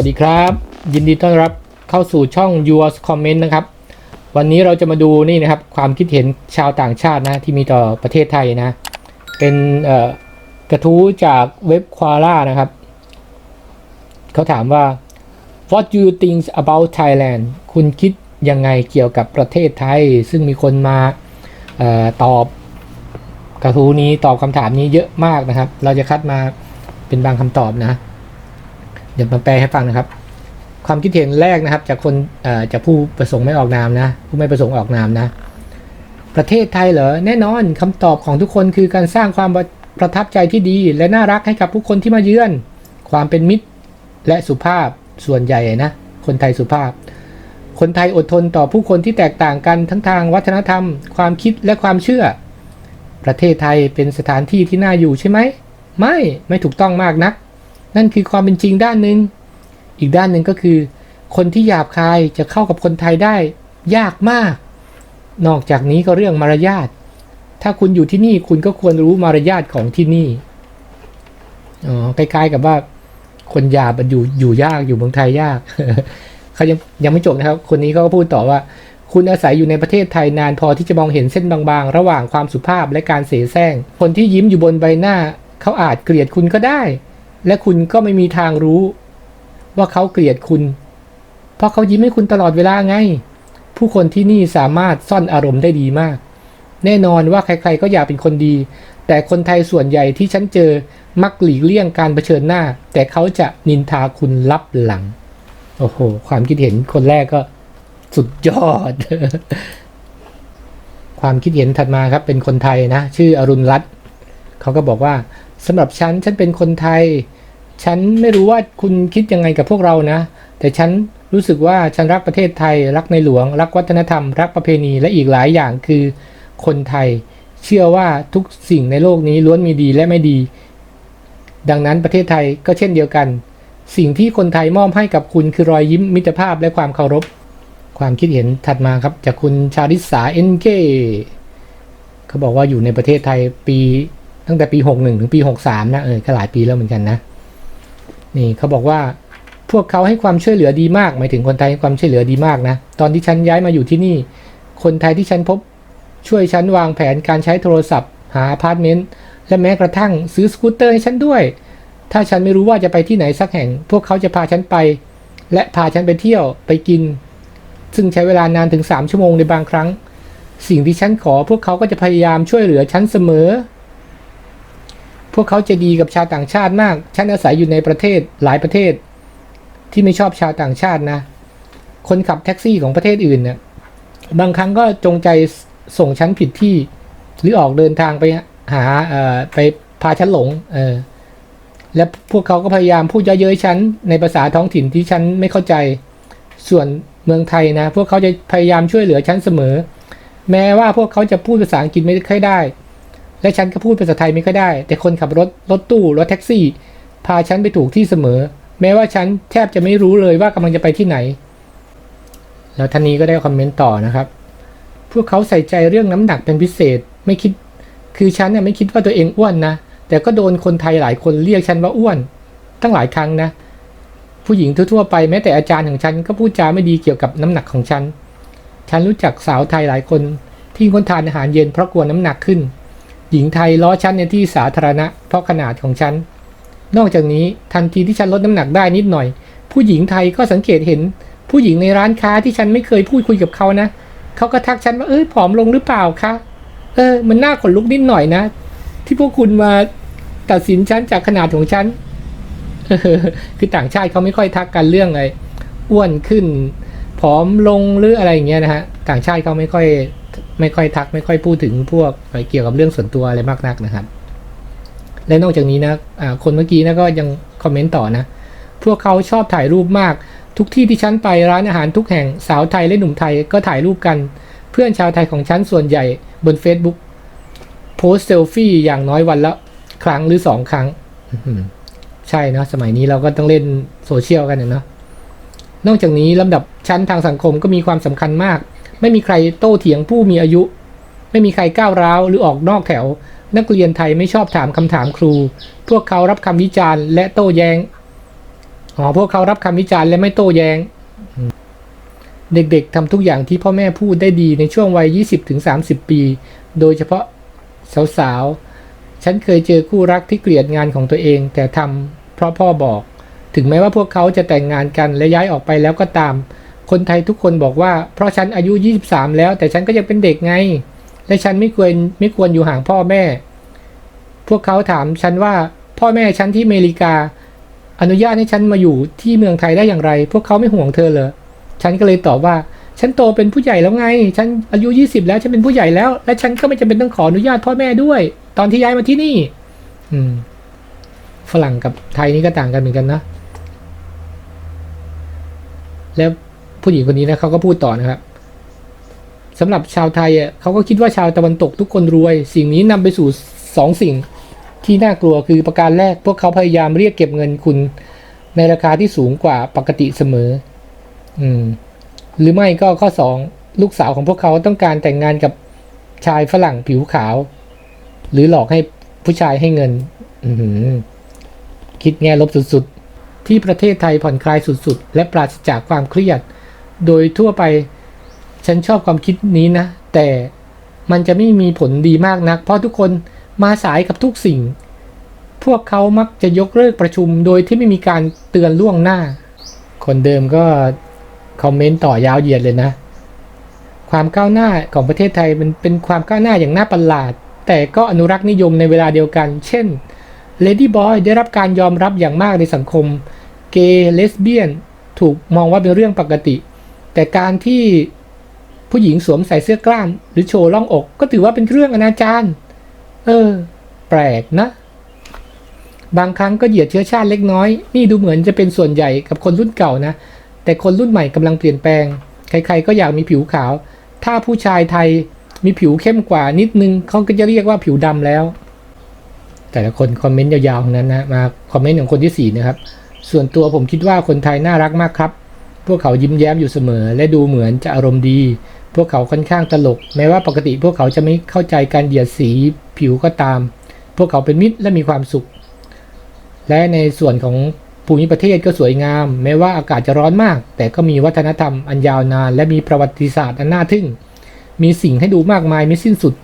วัสดีครับ ยินดีต้อนรับเข้าสู่ช่อง Yours Comment นะครับ วันนี้เราจะมาดูนี่นะครับ ความคิดเห็นชาวต่างชาตินะ ที่มีต่อประเทศไทยนะ เป็นกระทู้จากเว็บควาล่านะครับ เขาถามว่า what do you think about Thailand คุณคิดยังไงเกี่ยวกับประเทศไทย ซึ่งมีคนมาออตอบกระทู้นี้ตอบคำถามนี้เยอะมากนะครับ เราจะคัดมาเป็นบางคำตอบนะ เดี๋ยวมาแปลให้ฟังนะครับ ความคิดเห็นแรกนะครับ จากคนจากผู้ประสงค์ไม่ออกนามนะ ผู้ไม่ประสงค์ออกนามนะ ประเทศไทยเหรอแน่นอนคำตอบของทุกคนคือการสร้างความประประทับใจที่ดี และน่ารักให้กับผู้คนที่มาเยือน ความเป็นมิตรและสุภาพส่วนใหญ่นะ คนไทยสุภาพ คนไทยอดทนต่อผู้คนที่แตกต่างกันทั้งทางวัฒนธรรม ความคิดและความเชื่อ ประเทศไทยเป็นสถานที่ที่น่าอยู่ใช่ไหม ไม่ ไม่ถูกต้องมากนัก นั่นคือความเป็นจริงด้านหนึ่งอีกด้านหนึ่งก็คือ คนที่หยาบคายจะเข้ากับคนไทยได้ยากมาก นอกจากนี้ก็เรื่องมารยาท ถ้าคุณอยู่ที่นี่คุณก็ควรรู้มารยาทของที่นี่อ๋อคล้ายๆกับว่า คนหยาบอยู่อยู่ยากอยู่เมืองไทยยากเขายังยังไม่จบนะครับ คนนี้เขาก็พูดต่อว่าคุณอาศัยอยู่ในประเทศไทยนานพอที่จะมองเห็นเส้นบางๆ ระหว่างความสุภาพและการเสแสร้ง คนที่ยิ้มอยู่บนใบหน้า เขาอาจเกลียดคุณก็ได้ และคุณก็ไม่มีทางรู้ ว่าเขาเกลียดคุณ เพราะเขายิ้มให้คุณตลอดเวลาไง ผู้คนที่นี่สามารถซ่อนอารมณ์ได้ดีมาก แน่นอนว่าใครๆก็อยากเป็นคนดี แต่คนไทยส่วนใหญ่ที่ฉันเจอมักหลีกเลี่ยงการเผชิญหน้า แต่เขาจะนินทาคุณลับหลัง โอ้โห ความคิดเห็นคนแรกก็สุดยอด ความคิดเห็นถัดมาครับเป็นคนไทยนะ ชื่ออรุณรัตน์เขาก็บอกว่า สำหรับฉันฉันเป็นคนไทย ฉันไม่รู้ว่าคุณคิดยังไงกับพวกเรานะ แต่ฉันรู้สึกว่าฉันรักประเทศไทย รักในหลวง รักวัฒนธรรม รักประเพณีและอีกหลายอย่างคือคนไทย เชื่อว่าทุกสิ่งในโลกนี้ล้วนมีดีและไม่ดี ดังนั้นประเทศไทยก็เช่นเดียวกัน สิ่งที่คนไทยมอบให้กับคุณคือรอยยิ้มมิตรภาพและความเคารพ ความคิดเห็นถัดมาครับจากคุณชาริสาเอ็นเกเขาบอกว่าอยู่ในประเทศไทยปี ตั้งแต่ปี 61 ถึงปี 63 นะเออก็หลายปีแล้วเหมือนกันนะนี่เขาบอกว่าพวกเขาให้ความช่วยเหลือดีมาก หมายถึงคนไทยให้ความช่วยเหลือดีมากนะ ตอนที่ฉันย้ายมาอยู่ที่นี่ คนไทยที่ฉันพบช่วยฉันวางแผนการใช้โทรศัพท์ หาอพาร์ตเมนต์และแม้กระทั่งซื้อสกูตเตอร์ให้ฉันด้วย ถ้าฉันไม่รู้ว่าจะไปที่ไหนสักแห่ง พวกเขาจะพาฉันไป และพาฉันไปเที่ยวไปกิน ซึ่งใช้เวลานานถึง 3 ชั่วโมงในบางครั้ง สิ่งที่ฉันขอพวกเขาก็จะพยายามช่วยเหลือฉันเสมอ พวกเขาจะดีกับชาวต่างชาติมาก ฉันอาศัยอยู่ในประเทศหลายประเทศ ที่ไม่ชอบชาวต่างชาตินะ คนขับแท็กซี่ของประเทศอื่นเนี่ยบางครั้งก็จงใจส่งฉันผิดที่ หรือออกเดินทางไปหาไปพาฉันหลงเออและพวกเขาก็พยายามพูดเยอะเย้ยฉันในภาษาท้องถิ่นที่ฉันไม่เข้าใจ ส่วนเมืองไทยนะ พวกเขาจะพยายามช่วยเหลือฉันเสมอ แม้ว่าพวกเขาจะพูดภาษาอังกฤษไม่ค่อยได้ และฉันก็พูดภาษาไทยไม่ค่อยได้ แต่คนขับรถรถตู้รถแท็กซี่ พาฉันไปถูกที่เสมอ แม้ว่าฉันแทบจะไม่รู้เลยว่ากำลังจะไปที่ไหน แล้วท่านนี้ก็ได้คอมเมนต์ต่อนะครับ พวกเขาใส่ใจเรื่องน้ำหนักเป็นพิเศษไม่คิด คือฉันเนี่ยไม่คิดว่าตัวเองอ้วนนะแต่ก็โดนคนไทยหลายคนเรียกฉันว่าอ้วน ตั้งหลายครั้งนะ ผู้หญิงทั่วๆไปแม้แต่อาจารย์ของฉันก็พูดจาไม่ดีเกี่ยวกับน้ำหนักของฉัน ฉันรู้จักสาวไทยหลายคนที่งดทานอาหารเย็นเพราะกลัวน้ำหนักขึ้น หญิงไทยล้อฉันในที่สาธารณะเพราะขนาดของฉัน นอกจากนี้ทันทีที่ฉันลดน้ำหนักได้นิดหน่อย ผู้หญิงไทยก็สังเกตเห็น ผู้หญิงในร้านค้าที่ฉันไม่เคยพูดคุยกับเขานะ เขาก็ทักฉันว่าเอ้ยผอมลงหรือเปล่าคะเออ มันน่าขนลุกนิดหน่อยนะ ที่พวกคุณมาตัดสินฉันจากขนาดของฉันคือต่างชาติเขาไม่ค่อยทักกันเรื่องอะไรอ้วนขึ้นผอมลงหรืออะไรอย่างเงี้ยนะฮะต่างชาติเขาไม่ค่อย ไม่ค่อยทักไม่ค่อยพูดถึงพวกเกี่ยวกับเรื่องส่วนตัวอะไรมากนักนะครับ และนอกจากนี้นะอ่าคนเมื่อกี้นะก็ยังคอมเมนต์ต่อนะ พวกเขาชอบถ่ายรูปมาก ทุกที่ที่ฉันไปร้านอาหารทุกแห่งสาวไทยและหนุ่มไทยก็ถ่ายรูปกัน เพื่อนชาวไทยของฉันส่วนใหญ่บน Facebook โพสเซลฟี่อย่างน้อยวันละครั้งหรือสองครั้งใช่เนะสมัยนี้เราก็ต้องเล่นโซเชียลกันเนาะนอกจากนี้ลำดับชั้นทางสังคมก็มีความสำคัญมาก ไม่มีใครโต้เถียงผู้มีอายุ ไม่มีใครก้าวร้าวหรือออกนอกแถว นักเรียนไทยไม่ชอบถามคำถามครู พวกเขารับคำวิจารณ์และโต้แย้งอ๋อพวกเขารับคำวิจารณ์และไม่โต้แยง้ง เด็กๆทำทุกอย่างที่พ่อแม่พูดได้ดีในช่วงวัย 20-30 ปี โดยเฉพาะสาวๆ ฉันเคยเจอคู่รักที่เกลียดงานของตัวเอง แต่ทำเพราะพ่อบอก ถึงแม้ว่าพวกเขาจะแต่งงานกันและย้ายออกไปแล้วก็ตาม คนไทยทุกคนบอกว่า เพราะฉันอายุ 23 แล้ว แต่ฉันก็ยังเป็นเด็กไง และฉันไม่ควรไม่ควรอยู่ห่างพ่อแม่ พวกเขาถามฉันว่าพ่อแม่ฉันที่อเมริกา อนุญาตให้ฉันมาอยู่ที่เมืองไทยได้อย่างไร พวกเขาไม่ห่วงเธอเหรอฉันก็เลยตอบว่า ฉันโตเป็นผู้ใหญ่แล้วไง ฉันอายุ 20 แล้วฉันเป็นผู้ใหญ่แล้ว และฉันก็ไม่จำเป็นต้องขออนุญาตพ่อแม่ด้วย ตอนที่ย้ายมาที่นี่ อืม ฝรั่งกับไทยนี่ก็ต่างกันเหมือนกันนะแล้ว ผู้หญิงคนนี้นะเขาก็พูดต่อนะครับสำหรับชาวไทยอะเขาก็คิดว่าชาวตะวันตกทุกคนรวย สิ่งนี้นำไปสู่สองสิ่งที่น่ากลัวคือประการแรก พวกเขาพยายามเรียกเก็บเงินคุณ ในราคาที่สูงกว่าปกติเสมอ อืม หรือไม่ก็ข้อสองลูกสาวของพวกเขาต้องการแต่งงานกับชายฝรั่งผิวขาว หรือหลอกให้ผู้ชายให้เงิน อืคิดแง่ลบสุดๆ ที่ประเทศไทยผ่อนคลายสุดๆ และปราศจากความเครียด โดยทั่วไปฉันชอบความคิดนี้นะ แต่มันจะไม่มีผลดีมากนัก เพราะทุกคนมาสายกับทุกสิ่ง พวกเขามักจะยกเลิกประชุมโดยที่ไม่มีการเตือนล่วงหน้า คนเดิมก็คอมเมนต์ต่อยาวเหยียดเลยนะ ความก้าวหน้าของประเทศไทยมันเป็นความก้าวหน้าอย่างน่าประหลาด แต่ก็อนุรักษ์นิยมในเวลาเดียวกัน เช่น Lady Boy ได้รับการยอมรับอย่างมากในสังคม เกย์เลสเบี้ยน ถูกมองว่าเป็นเรื่องปกติ แต่การที่ผู้หญิงสวมใส่เสื้อกล้าม หรือโชว์ล่องอก ก็ถือว่าเป็นเรื่องอนาจารเออ แปลกนะ บางครั้งก็เหยียดเชื้อชาติเล็กน้อย นี่ดูเหมือนจะเป็นส่วนใหญ่กับคนรุ่นเก่านะ แต่คนรุ่นใหม่กำลังเปลี่ยนแปลง ใครๆก็อยากมีผิวขาว ถ้าผู้ชายไทยมีผิวเข้มกว่านิดนึงเขาก็จะเรียกว่าผิวดำแล้ว แต่ละคนคอมเมนต์ยาวๆของนั้นนะ มาคอมเมนต์ของคนที่สี่นะครับ ส่วนตัวผมคิดว่าคนไทยน่ารักมากครับ พวกเขายิ้มแย้มอยู่เสมอ และดูเหมือนจะอารมณ์ดี พวกเขาค่อนข้างตลก แม้ว่าปกติพวกเขาจะไม่เข้าใจการเหยียดสีผิวก็ตาม พวกเขาเป็นมิตรและมีความสุข และในส่วนของภูมิประเทศก็สวยงาม แม้ว่าอากาศจะร้อนมาก แต่ก็มีวัฒนธรรมอันยาวนาน และมีประวัติศาสตร์อันน่าทึ่ง มีสิ่งให้ดูมากมายไม่สิ้นสุด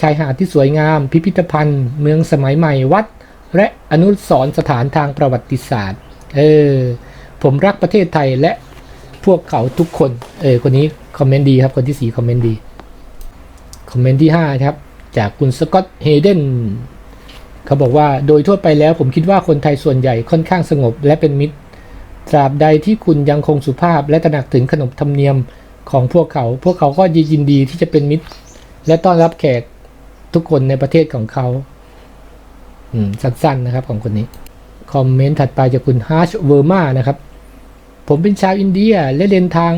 ชายหาดที่สวยงาม พิพิธภัณฑ์ เมืองสมัยใหม่วัด และอนุสรณ์สถานทางประวัติศาสตร์ เออ ผมรักประเทศไทยและ พวกเขาทุกคน เออคนนี้คอมเมนต์ดีครับ คนที่สี่คอมเมนต์ดี คอมเมนต์ที่ห้าครับ จากคุณสกอตเฮเดนเขาบอกว่าโดยทั่วไปแล้วผมคิดว่าคนไทยส่วนใหญ่ค่อนข้างสงบ และเป็นมิตรตราบใดที่คุณยังคงสุภาพ และตระหนักถึงขนบธรรมเนียมของพวกเขา พวกเขาก็ยินดีที่จะเป็นมิตร และต้อนรับแขกทุกคนในประเทศของเขาอืมสั้นๆนะครับของคนนี้ คอมเมนต์ถัดไปจากคุณฮาร์ชเวอร์มานะครับ ผมเป็นชาวอินเดียและเดินทาง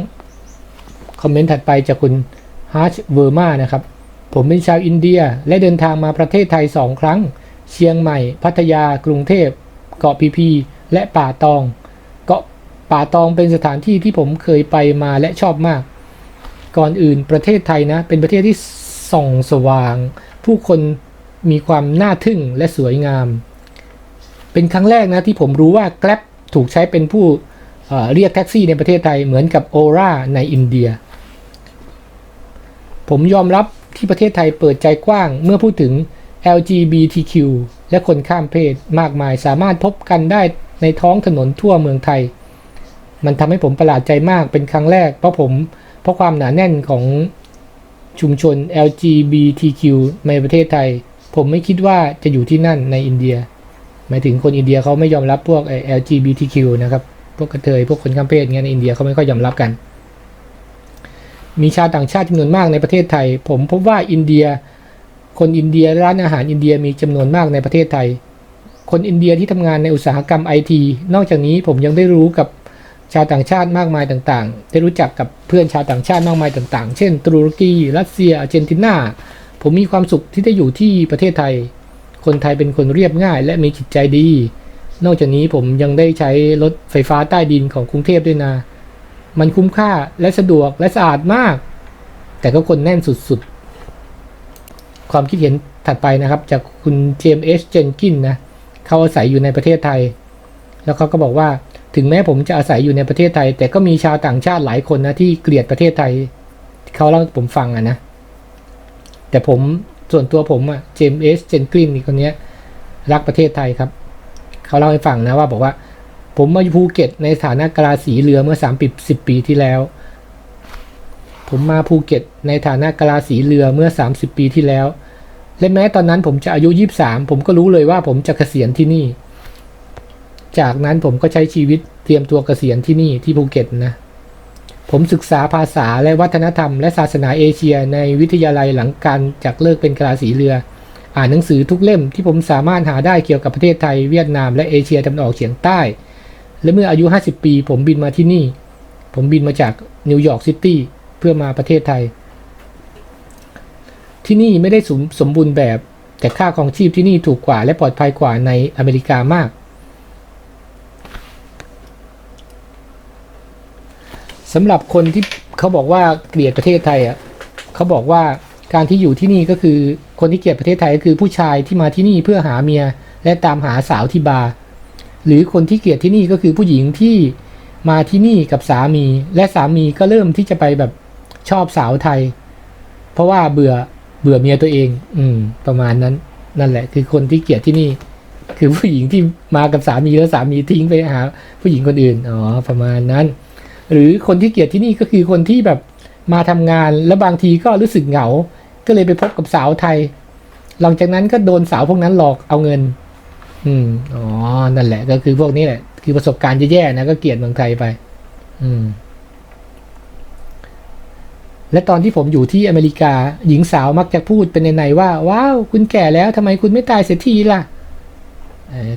คอมเมนต์ถัดไปจากคุณฮาร์ชเวอร์มานะครับ ผมเป็นชาวอินเดียและเดินทางมาประเทศไทยสองครั้ง เชียงใหม่ พัทยา กรุงเทพ เกาะพีพี และป่าตอง เกาะป่าตองเป็นสถานที่ที่ผมเคยไปมาและชอบมาก ก่อนอื่นประเทศไทยนะ เป็นประเทศที่ส่องสว่าง ผู้คนมีความน่าทึ่งและสวยงาม เป็นครั้งแรกนะที่ผมรู้ว่า Grab ถูกใช้เป็นผู้ เรียกแท็กซี่ในประเทศไทยเหมือนกับ Ora ในอินเดีย ผมยอมรับที่ประเทศไทยเปิดใจกว้างเมื่อพูดถึง LGBTQ และคนข้ามเพศมากมายสามารถพบกันได้ในท้องถนนทั่วเมืองไทย มันทำให้ผมประหลาดใจมากเป็นครั้งแรก เพราะผมเพราะความหนาแน่นของชุมชน LGBTQ ในประเทศไทย ผมไม่คิดว่าจะอยู่ที่นั่นในอินเดีย หมายถึงคนอินเดียเขาไม่ยอมรับพวกไอ้ LGBTQ นะครับ พวกกระเทยพวกคนข้ามเพศเงี้ยในอินเดียเขาไม่ค่อยยอมรับกัน มีชาวต่างชาติจำนวนมากในประเทศไทย ผมพบว่าอินเดีย คนอินเดียร้านอาหารอินเดียมีจำนวนมากในประเทศไทย คนอินเดียที่ทำงานในอุตสาหกรรมไอทีนอกจากนี้ผมยังได้รู้กับชาวต่างชาติมากมายต่างๆ ได้รู้จักกับเพื่อนชาวต่างชาติมากมายต่างๆ เช่น ตุรกี รัสเซียอาร์เจนตินา ผมมีความสุขที่ได้อยู่ที่ประเทศไทย คนไทยเป็นคนเรียบง่ายและมีจิตใจดี นอกจากนี้ผมยังได้ใช้รถไฟฟ้าใต้ดินของกรุงเทพด้วยนะ มันคุ้มค่าและสะดวกและสะอาดมาก แต่ก็คนแน่นสุดๆ ความคิดเห็นถัดไปนะครับ จากคุณเจมส์เอชเจนกินนะ เขาอาศัยอยู่ในประเทศไทย แล้วเขาก็บอกว่าถึงแม้ผมจะอาศัยอยู่ในประเทศไทย แต่ก็มีชาวต่างชาติหลายคนนะที่เกลียดประเทศไทย เขาเล่าผมฟังอะนะ แต่ผมส่วนตัวผมอะเจมส์เอสเจนกลินนี่คนนี้รักประเทศไทยครับ เขาเล่าให้ฟังนะว่าบอกว่า ผมมาภูเก็ตในฐานะกะลาสีเรือเมื่อสามปีสิบปีที่แล้ว ผมมาภูเก็ตในฐานะกะลาสีเรือเมื่อ30ปีที่แล้ว และแม้ตอนนั้นผมจะอายุ23ผมก็รู้เลยว่าผมจะเกษียณที่นี่ จากนั้นผมก็ใช้ชีวิตเตรียมตัวเกษียณที่นี่ที่ภูเก็ตนะผมศึกษาภาษาและวัฒนธรรมและศาสนาเอเชียในวิทยาลัยหลังการจากเลิกเป็นกะลาสีเรือ อ่านหนังสือทุกเล่มที่ผมสามารถหาได้เกี่ยวกับประเทศไทยเวียดนามและเอเชียตะวันออกเฉียงใต้ และเมื่ออายุ 50 ปี ผมบินมาที่นี่ ผมบินมาจากนิวยอร์กซิตี้เพื่อมาประเทศไทย ที่นี่ไม่ได้สมสมบูรณ์แบบ แต่ค่าของชีพที่นี่ถูกกว่าและปลอดภัยกว่าในอเมริกามากสำหรับคนที่เขาบอกว่าเกลียดประเทศไทยอะเขาบอกว่า การที่อยู่ที่นี่ก็คือคนที่เกลียดประเทศไทยก็คือผู้ชายที่มาที่นี่เพื่อหาเมียและตามหาสาวที่บาร์หรือคนที่เกลียดที่นี่ก็คือผู้หญิงที่มาที่นี่กับสามี และสามีก็เริ่มที่จะไปแบบชอบสาวไทย เพราะว่าเบื่อเบื่อเมียตัวเอง อืม ประมาณนั้น นั่นแหละ คือคนที่เกลียดที่นี่ คือผู้หญิงที่มากับสามีแล้วสามีทิ้งไปหา ผู้หญิงคนอื่นอ๋อประมาณนั้น หรือคนที่เกลียดที่นี่ก็คือคนที่แบบมาทำงาน แล้วบางทีก็รู้สึกเหงา ก็เลยไปพบกับสาวไทย หลังจากนั้นก็โดนสาวพวกนั้นหลอกเอาเงิน อืมอ๋อนั่นแหละ ก็คือพวกนี้แหละ คือประสบการณ์แย่ๆนะก็เกลียดเมืองไทยไป อืม และตอนที่ผมอยู่ที่อเมริกา หญิงสาวมักจะพูดเป็นในๆว่า ว้าว คุณแก่แล้วทำไมคุณไม่ตายเสียทีล่ะ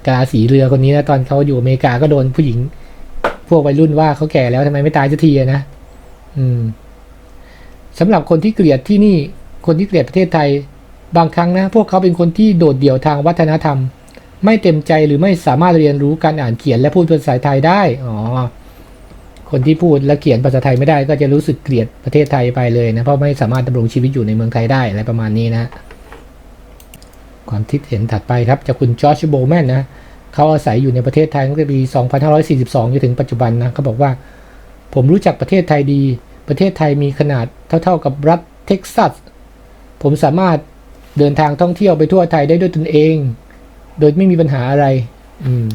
กาสีเรือคนนี้นะตอนเขาอยู่อเมริกาก็โดนผู้หญิง พวกวัยรุ่นว่าเขาแก่แล้วทำไมไม่ตายสักทีนะอืมสำหรับคนที่เกลียดที่นี่ คนที่เกลียดประเทศไทย บางครั้งนะพวกเขาเป็นคนที่โดดเดี่ยวทางวัฒนธรรม ไม่เต็มใจหรือไม่สามารถเรียนรู้การอ่านเขียนและพูดภาษาไทยได้อ๋อคนที่พูดและเขียนภาษาไทยไม่ได้ ก็จะรู้สึกเกลียดประเทศไทยไปเลยนะเพราะไม่สามารถดำรงชีวิตอยู่ในเมืองไทยได้อะไรประมาณนี้นะความคิดเห็นถัดไปครับจากคุณจอร์จโบแมนนะเขาอาศัยอยู่ในประเทศไทยตั้งแต่ปี 2542 จนถึงปัจจุบันนะเขาบอกว่า ผมรู้จักประเทศไทยดี ประเทศไทยมีขนาดเท่าๆกับรัฐเท็กซัส ผมสามารถเดินทางท่องเที่ยวไปทั่วไทยได้ด้วยตนเอง โดยไม่มีปัญหาอะไร อืม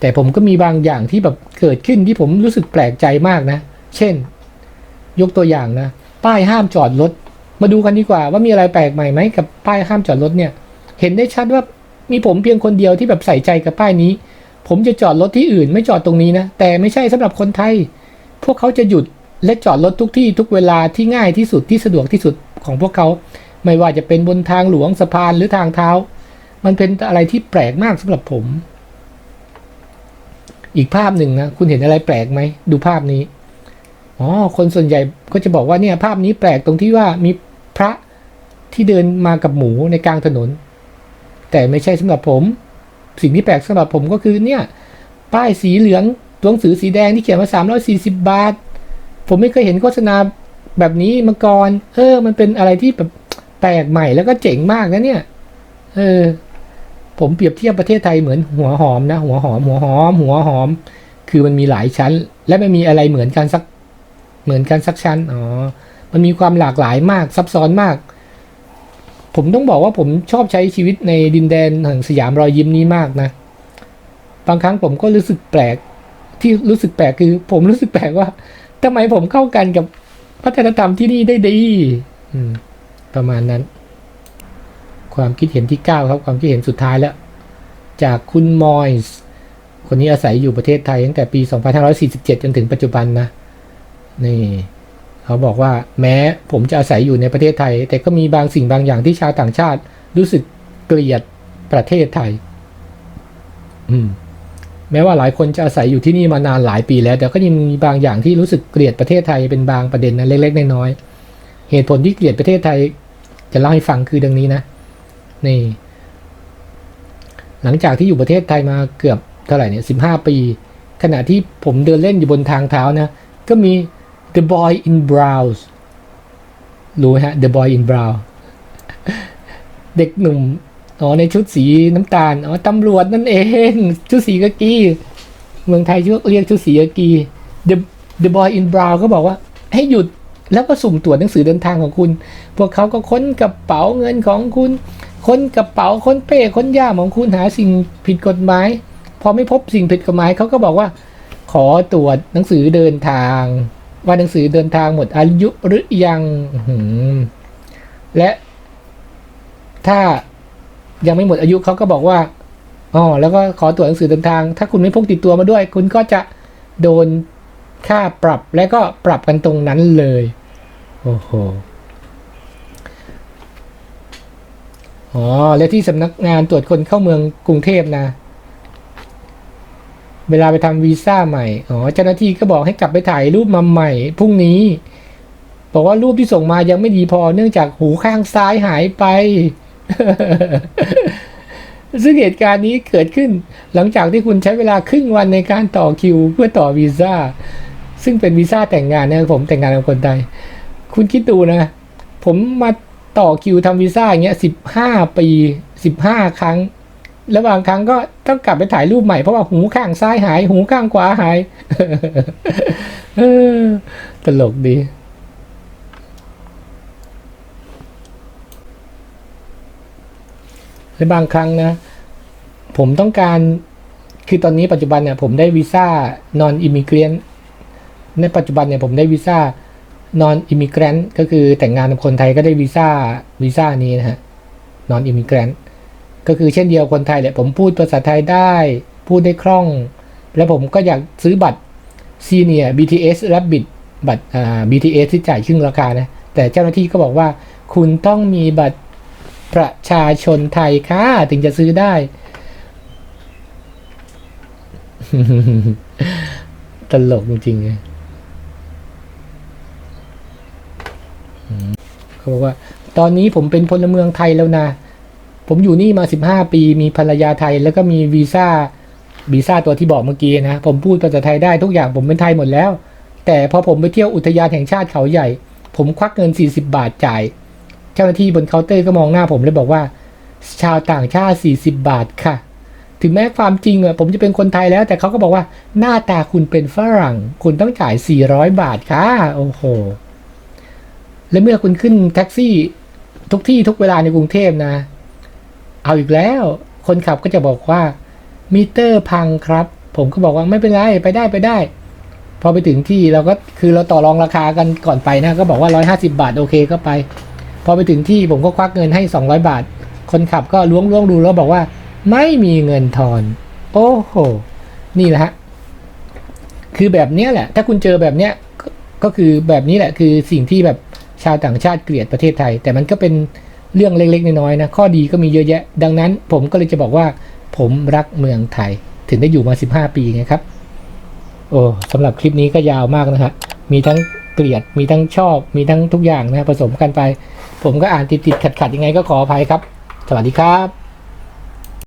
แต่ผมก็มีบางอย่างที่แบบเกิดขึ้นที่ผมรู้สึกแปลกใจมากนะ เช่น ยกตัวอย่างนะ ป้ายห้ามจอดรถ มาดูกันดีกว่าว่ามีอะไรแปลกใหม่ไหมกับป้ายห้ามจอดรถเนี่ย เห็นได้ชัดว่ามีผมเพียงคนเดียวที่แบบใส่ใจกับป้ายนี้ ผมจะจอดรถที่อื่น ไม่จอดตรงนี้นะ แต่ไม่ใช่สำหรับคนไทย พวกเขาจะหยุด และจอดรถทุกที่ทุกเวลาที่ง่ายที่สุดที่สะดวกที่สุดของพวกเขา ไม่ว่าจะเป็นบนทางหลวงสะพานหรือทางเท้า มันเป็นอะไรที่แปลกมากสำหรับผม อีกภาพหนึ่งนะคุณเห็นอะไรแปลกไหมดูภาพนี้อ๋อคนส่วนใหญ่ก็จะบอกว่าเนี่ยภาพนี้แปลกตรงที่ว่ามีพระที่เดินมากับหมูในกลางถนน แต่ไม่ใช่สำหรับผม สิ่งที่แปลกสำหรับผมก็คือเนี่ย ป้ายสีเหลืองตัวหนังสือสีแดงที่เขียนว่า340 บาท ผมไม่เคยเห็นโฆษณาแบบนี้มาก่อน เออ มันเป็นอะไรที่แบบแปลกใหม่แล้วก็เจ๋งมากนะเนี่ย เออ ผมเปรียบเทียบประเทศไทยเหมือนหัวหอมนะ หัวหอม หัวหอม หัวหอม คือมันมีหลายชั้น และไม่มีอะไรเหมือนกันสัก เหมือนกันสักชั้น อ๋อ มันมีความหลากหลายมาก ซับซ้อนมาก ผมต้องบอกว่าผมชอบใช้ชีวิตในดินแดนแห่งสยามรอยยิ้มนี้มากนะ บางครั้งผมก็รู้สึกแปลก ที่รู้สึกแปลกคือ ผมรู้สึกแปลกว่า ทำไมผมเข้ากันกับวัฒนธรรมที่นี่ได้ดีอืมประมาณนั้น ความคิดเห็นที่ 9 ครับความคิดเห็นสุดท้ายแล้ว จากคุณมอยส์คนนี้อาศัยอยู่ประเทศไทยตั้งแต่ปี 2547 จนถึงปัจจุบันนะนี่เขาบอกว่าแม้ผมจะอาศัยอยู่ในประเทศไทย แต่ก็มีบางสิ่งบางอย่างที่ชาวต่างชาติ รู้สึกเกลียดประเทศไทย อืม แม้ว่าหลายคนจะอาศัยอยู่ที่นี่มานานหลายปีแล้ว แต่ก็ยังมีบางอย่างที่รู้สึกเกลียดประเทศไทยเป็นบางประเด็นนะเล็กๆน้อยๆเหตุผลที่เกลียดประเทศไทย จะเล่าให้ฟังคือดังนี้นะนี่หลังจากที่อยู่ประเทศไทยมาเกือบเท่าไหร่เนี่ยสิบห้าปี ขณะที่ผมเดินเล่นอยู่บนทางเท้านะ ก็มี The Boy in Brown รู้ไหมฮะ The Boy in Brown เด็กหนุ่ม อ๋อในชุดสีน้ำตาลอ๋อตำรวจนั่นเอง ชุดสีกะกี้เมืองไทยเรียกชุดสีกากี The The Boy in Brown ก็บอกว่า ให้หยุดแล้วก็สุ่มตรวจหนังสือเดินทางของคุณ พวกเขาก็ค้นกระเป๋าเงินของคุณ ค้นกระเป๋าค้นเป้ค้นย่ามของคุณหาสิ่งผิดกฎหมาย พอไม่พบสิ่งผิดกฎหมายเขาก็บอกว่า ขอตรวจหนังสือเดินทาง ว่าหนังสือเดินทางหมดอายุหรือยังและถ้า ยังไม่หมดอายุเขาก็บอกว่าอ๋อแล้วก็ขอตรวจหนังสือเดินทาง ถ้าคุณไม่พกติดตัวมาด้วย คุณก็จะโดนค่าปรับและก็ปรับกันตรงนั้นเลยโอ้โหอ๋อและที่สำนักงานตรวจคนเข้าเมืองกรุงเทพนะ เวลาไปทำวีซ่าใหม่อ๋อเจ้าหน้าที่ก็บอกให้กลับไปถ่ายรูปมาใหม่พรุ่งนี้บอกว่ารูปที่ส่งมายังไม่ดีพอเนื่องจากหูข้างซ้ายหายไป ซึ่งเหตุการณ์นี้เกิดขึ้นหลังจากที่คุณใช้เวลาครึ่งวันในการต่อคิว เพื่อต่อวีซ่า ซึ่งเป็นวีซ่าแต่งงานนะครับผมแต่งงานกับคนไทยคุณคิดดูนะ ผมมาต่อคิวทำวีซ่าอย่างเงี้ยสิบห้าปีสิบห้าครั้ง แล้วบางครั้งก็ต้องกลับไปถ่ายรูปใหม่ เพราะว่าหูข้างซ้ายหาย หูข้างขวาหาย เออ ตลกดี และบางครั้งนะ ผมต้องการคือตอนนี้ปัจจุบันเนี่ยผมได้วีซ่านอนอิมิเกรนในปัจจุบันเนี่ยผมได้วีซ่านอนอิมิเกรนก็คือแต่งงานกับคนไทยก็ได้วีซ่าวีซ่านี้นะฮะนอนอิมิเกรนก็คือเช่นเดียวคนไทยแหละผมพูดภาษาไทยได้ พูดได้คล่อง แล้วผมก็อยากซื้อบัตรซีเนีย BTS รับบิดบัตรอ่า BTS ที่จ่ายครึ่งราคานะแต่เจ้าหน้าที่ก็บอกว่า คุณต้องมีบัตร ประชาชนไทยค่ะ ถึงจะซื้อได้ ตลกจริงๆเลยเขาบอกว่า ตอนนี้ผมเป็นพลเมืองไทยแล้วนะ ผมอยู่นี่มา15ปี มีภรรยาไทย แล้วก็มีวีซ่าวีซ่าตัวที่บอกเมื่อกี้นะ ผมพูดภาษาไทยได้ทุกอย่างผมเป็นไทยหมดแล้ว แต่พอผมไปเที่ยวอุทยานแห่งชาติเขาใหญ่ ผมควักเงิน 40 บาทจ่าย จ้าหน้าที่บนเคาน์เตอร์ก็มองหน้าผมแล้วบอกว่า ชาวต่างชาติ 40 บาทค่ะ ถึงแม้ความจริงอะผมจะเป็นคนไทยแล้ว แต่เขาก็บอกว่าหน้าตาคุณเป็นฝรั่ง คุณต้องจ่าย 400 บาทค่ะ โอ้โห และเมื่อคุณขึ้นแท็กซี่ทุกที่ทุกเวลาในกรุงเทพนะ เอาอีกแล้ว คนขับก็จะบอกว่ามิเตอร์พังครับ ผมก็บอกว่าไม่เป็นไรไปได้ไปได้พอไปถึงที่เราก็คือเราต่อรองราคากันก่อนไปนะ ก็บอกว่า 150 บาท โอเคก็ไป อไปถึงที่ผมก็ควักเงินให้ 200 บาท คนขับก็ล้วงล้วงดูแล้วบอกว่า ไม่มีเงินทอน โอ้โห นี่แหละฮะ คือแบบนี้แหละ ถ้าคุณเจอแบบเนี้ยก็ก็คือแบบนี้แหละคือสิ่งที่แบบชาวต่างชาติเกลียดประเทศไทย แต่มันก็เป็นเรื่องเล็ก ๆ น้อยๆนะ ข้อดีก็มีเยอะแยะ ดังนั้นผมก็เลยจะบอกว่า ผมรักเมืองไทย ถึงได้อยู่มา 15 ปีไงครับ โอ้สำหรับคลิปนี้ก็ยาวมากนะฮะมีทั้งเกลียด มีทั้งชอบ มีทั้งทุกอย่างนะผสมกันไป ผมก็อ่านติดๆขัดๆยังไงก็ขออภัยครับ สวัสดีครับ